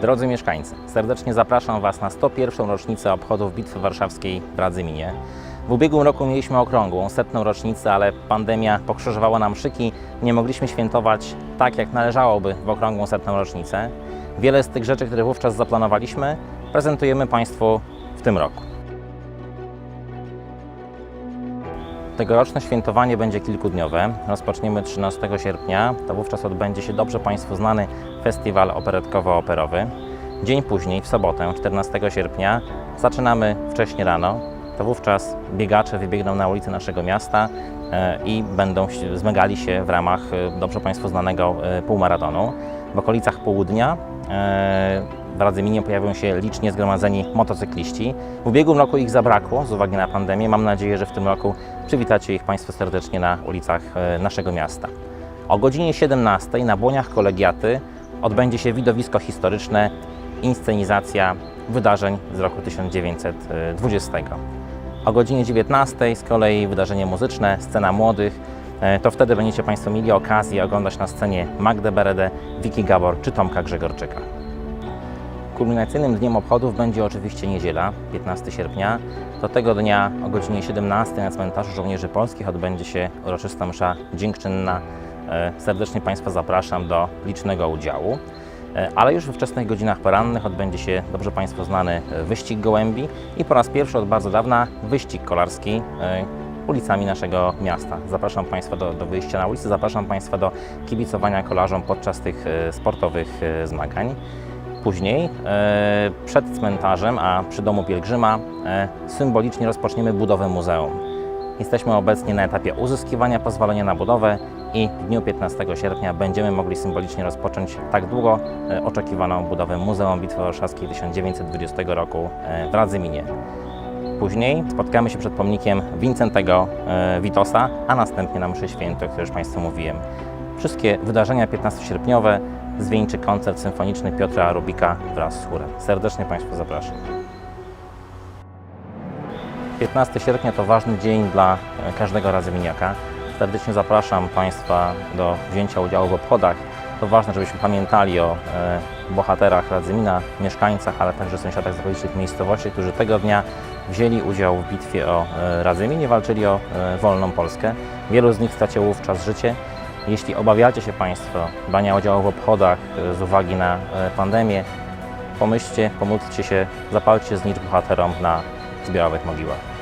Drodzy mieszkańcy, serdecznie zapraszam Was na 101. rocznicę obchodów Bitwy Warszawskiej w Radzyminie. W ubiegłym roku mieliśmy okrągłą, setną rocznicę, ale pandemia pokrzyżowała nam szyki. Nie mogliśmy świętować tak, jak należałoby w okrągłą setną rocznicę. Wiele z tych rzeczy, które wówczas zaplanowaliśmy, prezentujemy Państwu w tym roku. Tegoroczne świętowanie będzie kilkudniowe. Rozpoczniemy 13 sierpnia. To wówczas odbędzie się dobrze Państwu znany festiwal operetkowo-operowy. Dzień później, w sobotę, 14 sierpnia, zaczynamy wcześnie rano. To wówczas biegacze wybiegną na ulice naszego miasta e, i będą zmagali się w ramach e, dobrze Państwu znanego e, półmaratonu. W okolicach południa w Radzyminie pojawią się licznie zgromadzeni motocykliści. W ubiegłym roku ich zabrakło z uwagi na pandemię. Mam nadzieję, że w tym roku przywitacie ich Państwo serdecznie na ulicach e, naszego miasta. O godzinie 17 na Błoniach Kolegiaty odbędzie się widowisko historyczne, inscenizacja wydarzeń z roku 1920. O godzinie 19 z kolei wydarzenie muzyczne, scena młodych. E, To wtedy będziecie Państwo mieli okazję oglądać na scenie Magdę Beredę, Wiki Gabor czy Tomka Grzegorczyka. Kulminacyjnym dniem obchodów będzie oczywiście niedziela, 15 sierpnia. Do tego dnia o godzinie 17 na cmentarzu żołnierzy polskich odbędzie się uroczysta msza dziękczynna. E, Serdecznie Państwa zapraszam do licznego udziału. E, Ale już we wczesnych godzinach porannych odbędzie się dobrze Państwu znany e, wyścig gołębi i po raz pierwszy od bardzo dawna wyścig kolarski ulicami naszego miasta. Zapraszam Państwa do, do wyjścia na ulicę, zapraszam Państwa do kibicowania kolarzom podczas tych sportowych zmagań. Później, e, przed cmentarzem, a przy domu pielgrzyma, e, symbolicznie rozpoczniemy budowę muzeum. Jesteśmy obecnie na etapie uzyskiwania pozwolenia na budowę i w dniu 15 sierpnia będziemy mogli symbolicznie rozpocząć tak długo e, oczekiwaną budowę Muzeum Bitwy Warszawskiej 1920 roku w Radzyminie. Później spotkamy się przed pomnikiem Wincentego Witosa, a następnie na mszy świętej, o której już Państwu mówiłem. Wszystkie wydarzenia 15-sierpniowe zwieńczy koncert symfoniczny Piotra Rubika wraz z chórem. Serdecznie Państwa zapraszam. 15 sierpnia to ważny dzień dla e, każdego razyminiaka. Serdecznie zapraszam Państwa do wzięcia udziału w obchodach. To ważne, żebyśmy pamiętali o e, bohaterach Radzymina, mieszkańcach, ale także sąsiadach z okolicznych miejscowości, którzy tego dnia wzięli udział w bitwie o e, Radzymin i walczyli o wolną Polskę. Wielu z nich straciło wówczas życie. Jeśli obawiacie się Państwo brania udziału w obchodach e, z uwagi na e, pandemię, pomyślcie, pomódlcie się, zapalcie znicz bohaterom na zbiorowych mogiłach.